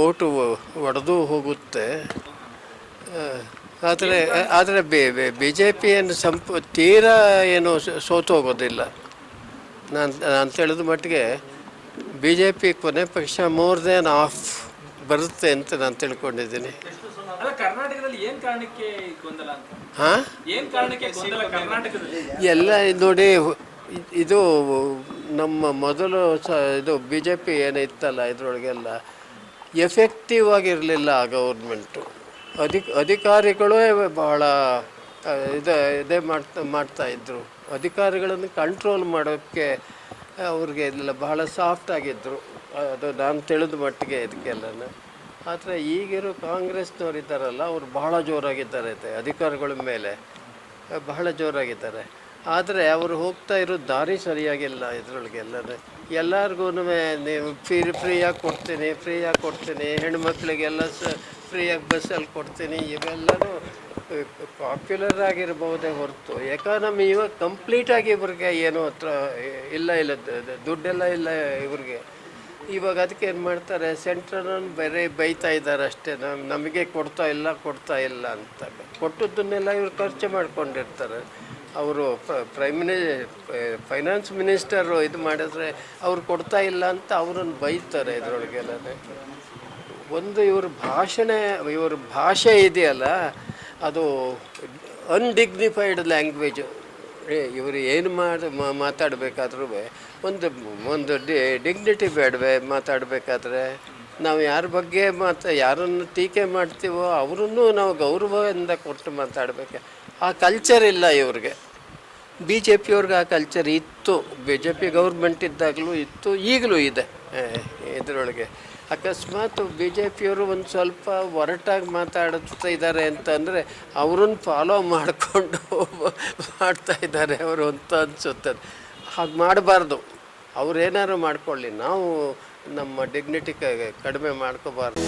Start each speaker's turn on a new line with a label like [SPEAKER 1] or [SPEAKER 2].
[SPEAKER 1] Vote ಒಡೆದು ಹೋಗುತ್ತೆ. ಆದರೆ ಆದರೆ ಬಿ ಜೆ ಪಿ ಏನು ಸಂಪ ತೀರಾ ಏನು ಸೋತು ಹೋಗೋದಿಲ್ಲ. ನಾನು ನಾನು ತಿಳಿದ ಮಟ್ಟಿಗೆ ಬಿ ಜೆ ಪಿ ಕೊನೆ ಪಕ್ಷ ಮೋರ್ ದೆನ್ ಆಫ್ ಬರುತ್ತೆ ಅಂತ ನಾನು ತಿಳ್ಕೊಂಡಿದ್ದೀನಿ. ಹಾಂ? ಎಲ್ಲ ನೋಡಿ ಇದು ನಮ್ಮ ಮೊದಲು ಸ ಇದು ಬಿ ಜೆ ಪಿ ಏನಿತ್ತಲ್ಲ ಇದರೊಳಗೆಲ್ಲ ಎಫೆಕ್ಟಿವ್ ಆಗಿರಲಿಲ್ಲ ಗೌರ್ಮೆಂಟು ಅಧಿಕ, ಅಧಿಕಾರಿಗಳೇ ಬಹಳ ಇದು, ಇದೇ ಮಾಡ್ತಾ ಮಾಡ್ತಾ ಇದ್ದರು ಅಧಿಕಾರಿಗಳನ್ನು ಕಂಟ್ರೋಲ್ ಮಾಡೋಕ್ಕೆ ಅವ್ರಿಗೆ ಇದೆಲ್ಲ ಬಹಳ ಸಾಫ್ಟ್ ಆಗಿದ್ದರು ಅದು ನಾನು ತಿಳಿದ ಮಟ್ಟಿಗೆ ಇದಕ್ಕೆಲ್ಲ ಆದರೆ ಈಗಿರೋ ಕಾಂಗ್ರೆಸ್ನವ್ರು ಇದ್ದಾರಲ್ಲ, ಅವರು ಬಹಳ ಜೋರಾಗಿದ್ದಾರೆ ಅಧಿಕಾರಿಗಳ ಮೇಲೆ. ಬಹಳ ಜೋರಾಗಿದ್ದಾರೆ. ಆದರೆ ಅವರು ಹೋಗ್ತಾ ಇರೋ ದಾರಿ ಸರಿಯಾಗಿಲ್ಲ ಇದರೊಳಗೆಲ್ಲ ಎಲ್ಲರಿಗೂ ನೀವು ಫ್ರೀ, ಫ್ರೀಯಾಗಿ ಕೊಡ್ತೀನಿ ಫ್ರೀಯಾಗಿ ಕೊಡ್ತೀನಿ, ಹೆಣ್ಮಕ್ಳಿಗೆಲ್ಲ ಸ, ಫ್ರೀಯಾಗಿ ಬಸ್ಸಲ್ಲಿ ಕೊಡ್ತೀನಿ, ಇವೆಲ್ಲನೂ ಪಾಪ್ಯುಲರ್ ಆಗಿರ್ಬೋದೇ ಹೊರತು. ಎಕಾನಮಿ ಇವಾಗ ಕಂಪ್ಲೀಟಾಗಿ ಇವ್ರಿಗೆ ಏನು ಹತ್ರ ಇಲ್ಲ ಇಲ್ಲ ದುಡ್ಡೆಲ್ಲ ಇಲ್ಲ ಇವ್ರಿಗೆ. ಇವಾಗ ಅದಕ್ಕೆ ಏನು ಮಾಡ್ತಾರೆ ಸೆಂಟ್ರನ್ನು ಬೇರೆ ಬೈತಾ ಇದ್ದಾರೆ ಅಷ್ಟೇ, ನಮ್, ನಮಗೆ ಕೊಡ್ತಾ ಇಲ್ಲ ಕೊಡ್ತಾ ಇಲ್ಲ ಅಂತ. ಕೊಟ್ಟದ್ದನ್ನೆಲ್ಲ ಇವ್ರು ಖರ್ಚು ಮಾಡ್ಕೊಂಡಿರ್ತಾರೆ. ಅವರು ಪ್ರೈಮ್ ಮಿನಿ ಫೈನಾನ್ಸ್ ಮಿನಿಸ್ಟರು ಇದು ಮಾಡಿದ್ರೆ ಅವ್ರು ಕೊಡ್ತಾ ಇಲ್ಲ ಅಂತ ಅವರನ್ನು ಬೈತಾರೆ ಇದರೊಳಗೆಲ್ಲ ಒಂದು ಇವ್ರ ಭಾಷಣೆ, ಇವ್ರ ಭಾಷೆ ಇದೆಯಲ್ಲ, ಅದು ಅನ್ಡಿಗ್ನಿಫೈಡ್ ಲ್ಯಾಂಗ್ವೇಜು ಇವರು ಏನು ಮಾಡಿ ಮಾತಾಡಬೇಕಾದ್ರೂ ಒಂದು ಒಂದು ಡಿ ಡಿಗ್ನಿಟಿ ಬೇಡವೆ ಮಾತಾಡಬೇಕಾದ್ರೆ ನಾವು ಯಾರ ಬಗ್ಗೆ ಮಾತಾ, ಯಾರನ್ನು ಟೀಕೆ ಮಾಡ್ತೀವೋ ಅವರನ್ನು ನಾವು ಗೌರವದಿಂದ ಕೊಟ್ಟು ಮಾತಾಡಬೇಕು. ಆ ಕಲ್ಚರ್ ಇಲ್ಲ ಇವ್ರಿಗೆ. ಬಿ ಜೆ ಪಿಯವ್ರಿಗೆ ಆ ಕಲ್ಚರ್ ಇತ್ತು ಬಿ ಜೆ ಪಿ ಗೌರ್ಮೆಂಟ್ ಇದ್ದಾಗಲೂ ಇತ್ತು, ಈಗಲೂ ಇದೆ ಇದರೊಳಗೆ. ಅಕಸ್ಮಾತ್ ಬಿ ಜೆ ಪಿಯವರು ಒಂದು ಸ್ವಲ್ಪ ಒರಟಾಗಿ ಮಾತಾಡುತ್ತಾ ಇದ್ದಾರೆ ಅಂತಂದರೆ ಅವ್ರನ್ನ ಫಾಲೋ ಮಾಡಿಕೊಂಡು ಮಾಡ್ತಾ ಇದ್ದಾರೆ ಅವರು ಅಂತ ಅನಿಸುತ್ತೆ. ಹಾಗೆ ಮಾಡಬಾರ್ದು. ಅವ್ರು ಏನಾದ್ರು ಮಾಡ್ಕೊಳ್ಳಿ. ನಾವು ನಮ್ಮ ಡಿಗ್ನಿಟಿ ಕಡಿಮೆ ಮಾಡ್ಕೋಬಾರ್ದು.